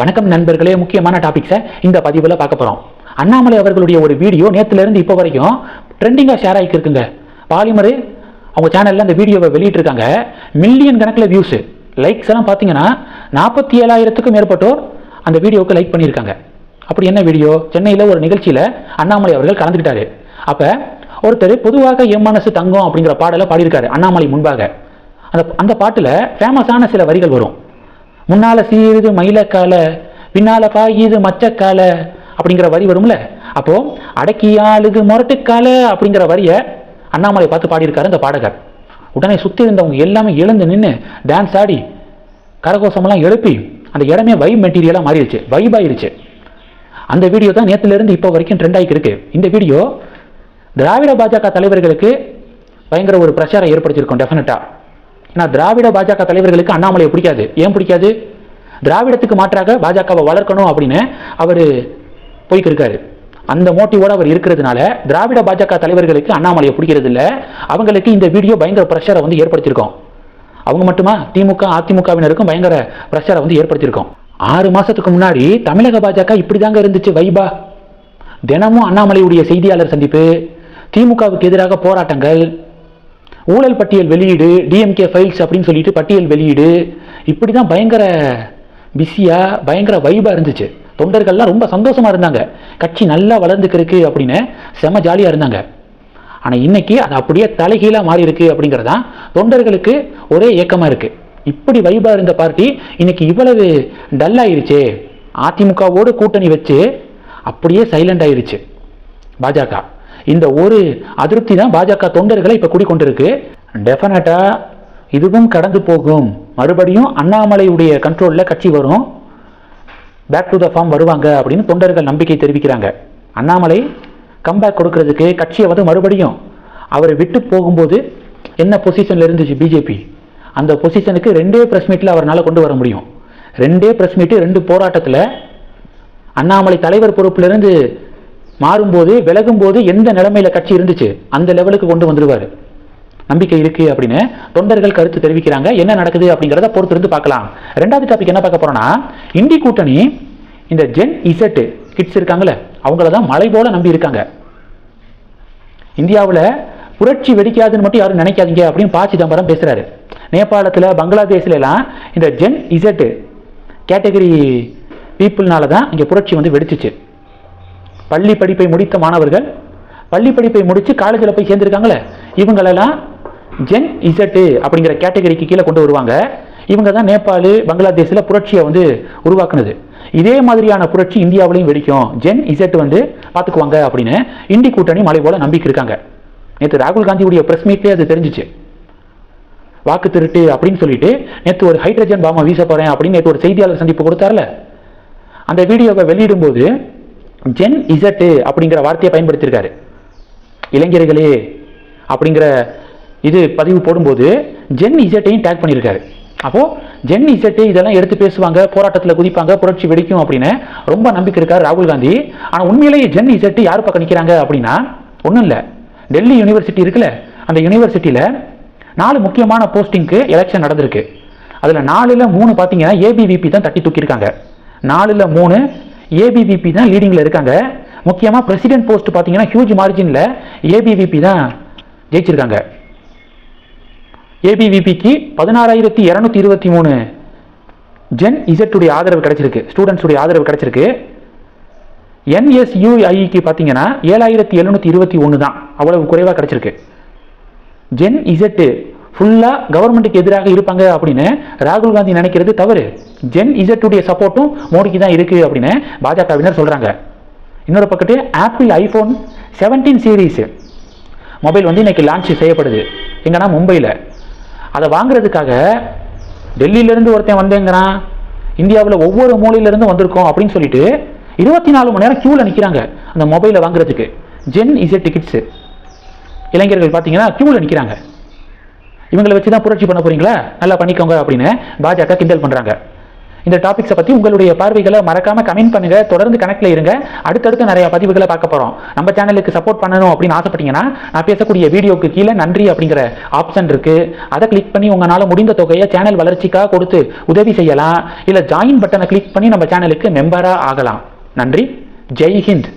வணக்கம் நண்பர்களே முக்கியமான டாபிக்ஸை இந்த பதிவில் பார்க்க போகிறோம் அண்ணாமலை அவர்களுடைய ஒரு வீடியோ நேற்றுலேருந்து இப்போ வரைக்கும் ட்ரெண்டிங்காக ஷேர் ஆகிட்டு இருக்குங்க. பாலிமர் அவங்க சேனலில் அந்த வீடியோவை வெளியிட்டிருக்காங்க. மில்லியன் கணக்கில் வியூஸு லைக்ஸ் எல்லாம் பார்த்தீங்கன்னா நாற்பத்தி ஏழாயிரத்துக்கும் மேற்பட்டோர் அந்த வீடியோவுக்கு லைக் பண்ணியிருக்காங்க. அப்படி என்ன வீடியோ? சென்னையில் ஒரு நிகழ்ச்சியில் அண்ணாமலை அவர்கள் கலந்துக்கிட்டாரு. அப்போ ஒருத்தர் பொதுவாக எம் மனசு தங்கம் அப்படிங்கிற பாடலை பாடியிருக்காரு அண்ணாமலை முன்பாக. அந்த அந்த பாட்டில் ஃபேமஸான சில வரிகள் வரும். முன்னால சீருது மயிலக்கால பின்னால பாயுது மச்சக்கால அப்படிங்கிற வரி வரும்ல? அப்போ அடக்கியாளுது முரட்டுக்கால அப்படிங்கிற வரியை அண்ணாமலை பார்த்து பாடியிருக்காரு அந்த பாடகர். உடனே சுற்றி இருந்தவங்க எல்லாமே எழுந்து நின்று டான்ஸ் ஆடி கரகோஷமெல்லாம் எழுப்பி அந்த இடமே வைப் மெட்டீரியலாக மாறிடுச்சு வைப் ஆயிடுச்சு. அந்த வீடியோ தான் நேற்றுலேருந்து இப்போ வரைக்கும் ட்ரெண்ட் ஆகிருக்கு இந்த வீடியோ திராவிட பாஜக தலைவர்களுக்கு பயங்கர ஒரு பிரச்சாரம் ஏற்படுத்தியிருக்கும் டெஃபினட்டாக ஏன்னா திராவிட பாஜக தலைவர்களுக்கு அண்ணாமலையை பிடிக்காது. ஏன் பிடிக்காது? திராவிடத்துக்கு மாற்றாக பாஜகவை வளர்க்கணும் அப்படின்னு அவர் போய்க்கிருக்காரு. அந்த மோட்டிவோட அவர் இருக்கிறதுனால திராவிட பாஜக தலைவர்களுக்கு அண்ணாமலையை பிடிக்கிறது இல்லை அவங்களுக்கு இந்த வீடியோ பயங்கர பிரஷரை வந்து ஏற்படுத்தியிருக்கோம். அவங்க மட்டுமா? திமுக அதிமுகவினருக்கும் பயங்கர பிரஷரை வந்து ஏற்படுத்தியிருக்கோம். ஆறு மாசத்துக்கு முன்னாடி தமிழக பாஜக இப்படி தாங்க இருந்துச்சு வைபா. தினமும் அண்ணாமலையுடைய செய்தியாளர் சந்திப்பு திமுகவுக்கு எதிராக போராட்டங்கள் ஊழல் பட்டியல் வெளியீடு டிஎம்கே ஃபைல்ஸ் அப்படின்னு சொல்லிட்டு பட்டியல் வெளியீடு. இப்படி தான் பயங்கர பிஸியாக பயங்கர வைபாக இருந்துச்சு. தொண்டர்கள்லாம் ரொம்ப சந்தோஷமாக இருந்தாங்க. கட்சி நல்லா வளர்ந்துக்கிருக்கு அப்படின்னு செம ஜாலியாக இருந்தாங்க. ஆனால் இன்னைக்கு அது அப்படியே தலைகீழாக மாறி இருக்கு அப்படிங்கிறதான் தொண்டர்களுக்கு ஒரே ஏக்கமாக இருக்குது இப்படி வைபாக இருந்த பார்ட்டி இன்னைக்கு இவ்வளவு டல்லாயிருச்சு அதிமுகவோடு கூட்டணி வச்சு அப்படியே சைலண்ட் ஆயிருச்சு. பாஜக. இந்த ஒரு அதிருப்தி தான் பாஜக தொண்டர்களை இப்போ குடிக்கொண்டிருக்கு டெஃபினட்டாக இதுவும் கடந்து போகும். மறுபடியும் அண்ணாமலையுடைய கண்ட்ரோலில் கட்சி வரும். பேக் டு த ஃபார்ம் வருவாங்க அப்படின்னு தொண்டர்கள் நம்பிக்கை தெரிவிக்கிறாங்க. அண்ணாமலை கம்பேக் கொடுக்கறதுக்கு கட்சியை வந்து மறுபடியும் அவரை விட்டு போகும்போது என்ன பொசிஷனில் இருந்துச்சு பிஜேபி அந்த பொசிஷனுக்கு ரெண்டே ப்ரெஸ் மீட்டில் அவரால் கொண்டு வர முடியும். ரெண்டே ப்ரெஸ் மீட்டு ரெண்டு போராட்டத்தில் அண்ணாமலை தலைவர் பொறுப்பிலிருந்து மாறும்போது விலகும்போது எந்த நிலைமையில கட்சி இருந்துச்சு அந்த லெவலுக்கு கொண்டு வந்துடுவார் நம்பிக்கை இருக்கு அப்படின்னு தொண்டர்கள் கருத்து தெரிவிக்கிறாங்க. என்ன நடக்குது அப்படிங்கிறத பொறுத்திருந்து பார்க்கலாம். ரெண்டாவது டாபிக் என்ன பார்க்க போறோம்னா இந்தி கூட்டணி இந்த ஜென் இசட்டு கிட்ஸ் இருக்காங்கல்ல அவங்கள தான் மலை போல நம்பி இருக்காங்க. இந்தியாவில் புரட்சி வெடிக்காதுன்னு மட்டும் யாரும் நினைக்காதீங்க அப்படின்னு பா சிதம்பரம் பேசுறாரு. நேபாளத்தில் பங்களாதேஷ்ல எல்லாம் இந்த ஜென் இசட்டு கேட்டகரி பீப்புள்னால தான் இங்கே புரட்சி வந்து வெடிச்சிச்சு. பள்ளி படிப்பை முடித்த மாணவர்கள் பள்ளி படிப்பை முடித்து காலேஜில் போய் சேர்ந்துருக்காங்களே இவங்களெல்லாம் ஜென் இசட்டு அப்படிங்கிற கேட்டகரிக்கு கீழே கொண்டு வருவாங்க. இவங்க தான் நேபாள் பங்களாதேஷில் புரட்சியை வந்து உருவாக்குனது. இதே மாதிரியான புரட்சி இந்தியாவிலையும் வெடிக்கும். ஜென் இசட் வந்து பார்த்துக்குவாங்க அப்படின்னு இண்டி கூட்டணி மலை போல நம்பிக்கை இருக்காங்க நேற்று ராகுல் காந்தியுடைய பிரஸ் மீட்லேயே அது தெரிஞ்சிச்சு. வாக்கு திருட்டு அப்படின்னு சொல்லிட்டு நேற்று ஒரு ஹைட்ரஜன் பாமா வீச போறேன் அப்படின்னு நேற்று ஒரு செய்தியாளர் சந்திப்பு கொடுத்தார்ல. அந்த வீடியோவை வெளியிடும்போது ஜென் இசட்டு அப்படிங்கிற வார்த்தையை பயன்படுத்தியிருக்காரு. இளைஞர்களே அப்படிங்கிற இது பதிவு போடும்போது ஜென் இசட்டையும் டேக் பண்ணியிருக்காரு. அப்போது ஜென் இசட்டு இதெல்லாம் எடுத்து பேசுவாங்க போராட்டத்தில் குதிப்பாங்க புரட்சி வெடிக்கும் அப்படின்னு ரொம்ப நம்பிக்கை இருக்கார் ராகுல் காந்தி. ஆனால் உண்மையிலேயே ஜென் இசட்டு யார் பக்கம் நிற்கிறாங்க அப்படின்னா ஒன்றும் இல்லை. டெல்லி யூனிவர்சிட்டி இருக்குல்ல அந்த யூனிவர்சிட்டியில் நாலு முக்கியமான போஸ்டிங்க்கு எலெக்ஷன் நடந்திருக்கு. அதில் நாலில் மூணு பார்த்தீங்கன்னா ஏபிவிபி தான் தட்டி தூக்கியிருக்காங்க. நாலில் மூணு ஏபிவிபி தான் லீடிங்கில் இருக்காங்க. முக்கியமாக பிரசிடென்ட் போஸ்ட் பார்த்தீங்கன்னா ஹியூஜ் மார்ஜினில் ஏபிவிபி தான் ஜெயிச்சிருக்காங்க. ஏபிவிபிக்கு பதினாறாயிரத்தி இரநூத்தி இருபத்தி மூணு ஜென் இசட்டுடைய ஆதரவு கிடைச்சிருக்கு. ஸ்டூடெண்ட்ஸுடைய ஆதரவு கிடைச்சிருக்கு. என்எஸ்யூஐக்கு பார்த்தீங்கன்னா ஏழாயிரத்தி எழுநூற்றி இருபத்தி ஒன்று தான். அவ்வளவு குறைவாக கிடைச்சிருக்கு. ஜென் இசட்டு ஃபுல்லாக கவர்மெண்ட்டுக்கு எதிராக இருப்பாங்க அப்படின்னு ராகுல் காந்தி நினைக்கிறது தவறு. ஜென் இசட்டுடைய சப்போர்ட்டும் மோடிக்கு தான் இருக்குது அப்படின்னு பாஜகவினர் சொல்கிறாங்க இன்னொரு பக்கத்து Apple iPhone seventeen series mobile வந்து இன்றைக்கி லான்ச் செய்யப்படுது. எங்கன்னா மும்பையில். அதை வாங்குறதுக்காக டெல்லியிலேருந்து ஒருத்தன் வந்தேங்கிறான். இந்தியாவில் ஒவ்வொரு மூலையிலேருந்து வந்திருக்கோம் அப்படின்னு சொல்லிட்டு இருபத்தி நாலு மணி நேரம் க்யூவில் நிற்கிறாங்க அந்த மொபைலை வாங்குறதுக்கு. ஜென் இசட் டிக்கெட்ஸு இளைஞர்கள் பார்த்தீங்கன்னா க்யூவில் நிற்கிறாங்க இவங்களை வச்சு தான் புரட்சி பண்ண போறீங்களா? நல்லா பண்ணிக்கோங்க அப்படின்னு பாஜக கிண்டல் பண்ணுறாங்க இந்த டாபிக்ஸை பற்றி உங்களுடைய பார்வைகளை மறக்காம கமெண்ட் பண்ணுங்க. தொடர்ந்து கனெக்டில் இருங்க. அடுத்தடுத்து நிறைய பதிவுகளை பார்க்க போகிறோம் நம்ம சேனலுக்கு சப்போர்ட் பண்ணணும் அப்படின்னு ஆசைப்பட்டீங்கன்னா நான் பேசக்கூடிய வீடியோக்கு கீழே நன்றி அப்படிங்கிற ஆப்ஷன் இருக்கு. அதை கிளிக் பண்ணி உங்களால் முடிந்த தொகையை சேனல் வளர்ச்சிக்காக கொடுத்து உதவி செய்யலாம். இல்லை ஜாயின் பட்டனை கிளிக் பண்ணி நம்ம சேனலுக்கு மெம்பராக ஆகலாம். நன்றி. ஜெய் ஹிந்த்.